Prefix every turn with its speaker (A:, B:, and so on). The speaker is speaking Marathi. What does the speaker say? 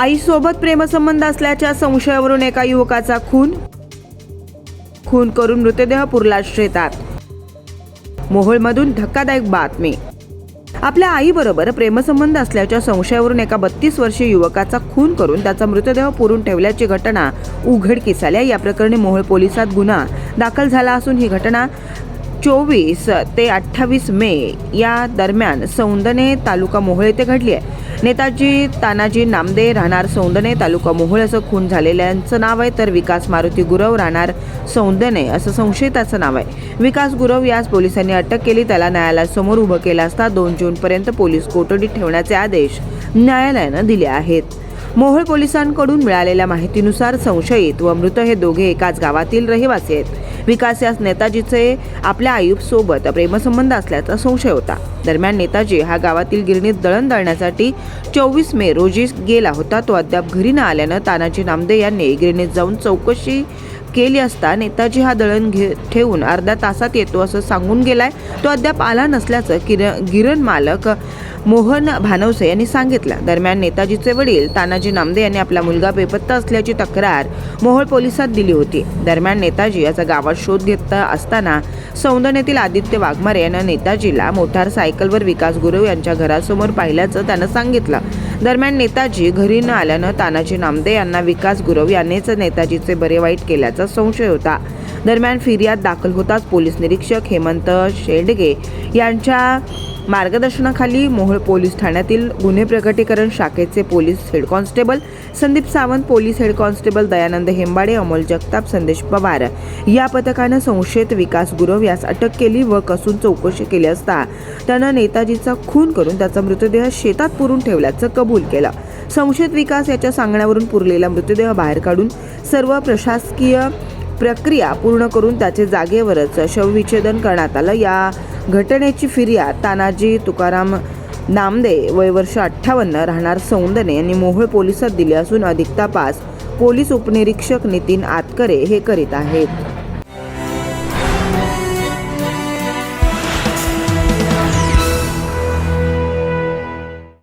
A: आईसोबत प्रेमसंबंध असल्याच्या संशयावरून एका युवकाचा खून. खून करून मृतदेह पुरला शेतात. मोहोळमधून धक्कादायक बातमी. आपल्या आईबरोबर प्रेमसंबंध असल्याच्या संशयावरून एका बत्तीस वर्षीय युवकाचा खून करून त्याचा मृतदेह पुरून ठेवल्याची घटना उघडकीस आल्या या प्रकरणी मोहोळ पोलिसात गुन्हा दाखल झाला असून ही घटना चोवीस ते अठ्ठावीस मे या दरम्यान सौंदने तालुका मोहोळ येथे घडली आहे. नेताजी तानाजी नामदे राहणार सौंदने तालुका मोहोळ असं खून झालेल्यांचं नाव आहे. तर विकास मारुती गुरव राहणार सौंदने असं संशयिताचं नाव आहे. विकास गुरव यास पोलिसांनी अटक केली. त्याला न्यायालयासमोर उभं केलं असता दोन जूनपर्यंत पोलीस कोठडीत ठेवण्याचे आदेश न्यायालयानं दिले आहेत. मोहोळ पोलिसांकडून मिळालेल्या माहितीनुसार संशयित व मृत हे दोघे एकाच गावातील रहिवासी आहेत. विकास यास नेताजीचे आपल्या आयुबसोबत प्रेमसंबंध असल्याचा संशय होता. दरम्यान नेताजी हा गावातील गिरणीत दळण दळण्यासाठी चोवीस मे रोजी गेला होता. तो अद्याप घरी न आल्यानं तानाजी नामदे यांनी गिरणीत जाऊन चौकशी केली असता नेताजी हा दळण घे ठेवून अर्ध्या तासात येतो असं सांगून गेलाय. तो अद्याप आला नसल्याचं किर गिरण मालक मोहन भानवसे यांनी सांगितलं. दरम्यान नेताजीचे वडील तानाजी नामदे यांनी आपला मुलगा बेपत्ता असल्याची तक्रार मोहोळ पोलिसात दिली होती. दरम्यान नेताजी याचा गावात शोध घेत असताना सौंदर्यातील आदित्य वाघमारे यानं नेताजीला मोटार सायकलवर विकास गुरव यांच्या घरासमोर पाहिल्याचं त्यानं सांगितलं. दरम्यान नेताजी घरी न आल्यानं तानाजी नामदे यांना विकास गुरव यांनीच नेताजीचे बरे वाईट केल्याचा संशय होता. दरम्यान फिर्याद दाखल होताच पोलीस निरीक्षक हेमंत शेंडगे यांच्या मार्गदर्शनाखाली मोहोळ पोलीस ठाण्यातील गुन्हे प्रकटीकरण शाखेचे police head constable Sandeep Sawant police head constable Dayanand Hembade Amol Jagtap Sandesh Pawar. या पथकानं संशयित विकास गुरव यास अटक केली व कसून चौकशी केली असता त्यानं नेताजीचा खून करून त्याचा मृतदेह शेतात पुरून ठेवल्याचं कबूल केलं. संशयित विकास याच्या सांगण्यावरून पुरलेला मृतदेह बाहेर काढून सर्व प्रशासकीय प्रक्रिया पूर्ण करून त्याचे जागेवरच शवविच्छेदन करण्यात आलं. या घटनेची फिर्याद तानाजी तुकाराम नामदे वय वर्ष अठ्ठावन्न राहणार सौंदने यांनी मोहोळ पोलिसात दिली असून अधिक तपास पोलीस उपनिरीक्षक नितीन आतकरे हे करीत आहेत.